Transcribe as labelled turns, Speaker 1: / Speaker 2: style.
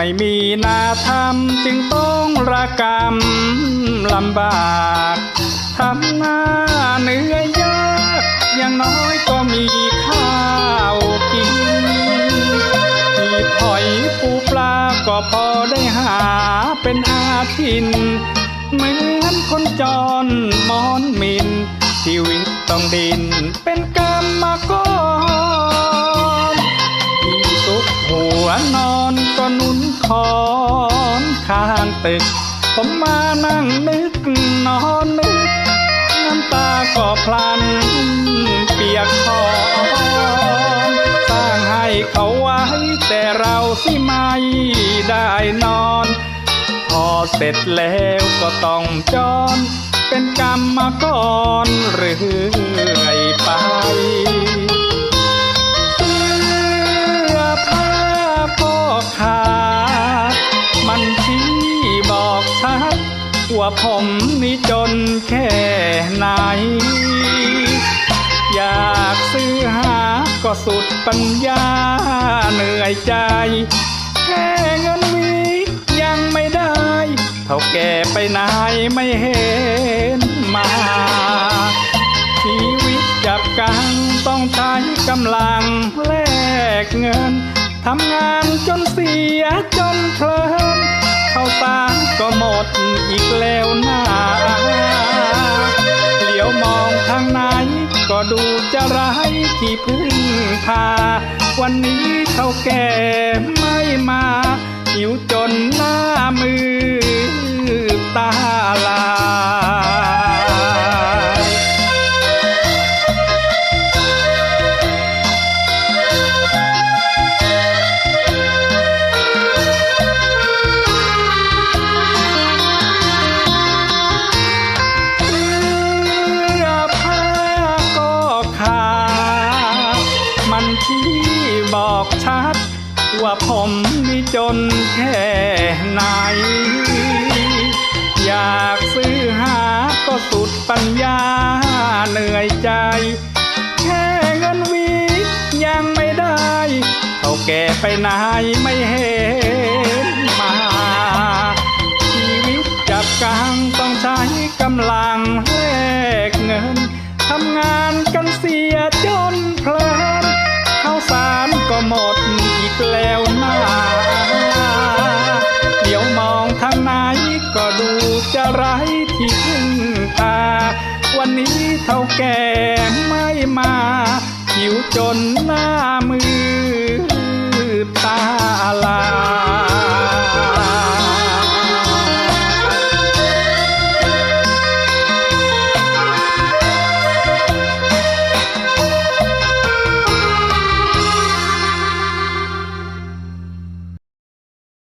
Speaker 1: ไม่มีนาทำจึงต้องระกำลำบากทำงานเหนื่อยยากอย่างน้อยก็มีข้าวกินมีหอยปูปลาก็พอได้หาเป็นอาทิน เหมือนคนจรมอนมิน ชีวิตต้องดินเป็นกรรมมากรที่ตุกหัวนอนก็นุ ตึกผมมานั่งนึกนอนนึก น้ำตาก็พลัน เปียกคอสร้างให้เขาไว้ แต่เราสิไม่ได้นอน พอเสร็จแล้วก็ต้องจอน เป็นกรรมมากรเรื่อยไป ชัดว่าผมนี่จนแค่ไหน อยากซื้อหาก็สุดปัญญาเหนื่อยใจ แค่เงินมียังไม่ได้ เท่าแก่ไปไหนไม่เห็นมา ชีวิตจับกังต้องใช้กำลังแลกเงินทำงานจนเสียจ อีกแล้วนาเหลียวมองทางไหน ก็ดูจะร้ายที่พึ่งพา วันนี้เขาแก่มา บอกชัด ว่าผมมีจนแค่ไหน อยากซื้อหาก็สุดปัญญาเหนื่อยใจ แค่เงินวียังไม่ได้เท่าแก่ไปไหนไม่เห็นมา ชีวิตจับกังต้องใช้กำลังแลกเงินทำงาน ก็ดูจะไร้ที่พึ่งตา วันนี้เท่าแก่ไม่มา หิวจนหน้ามือตาลาย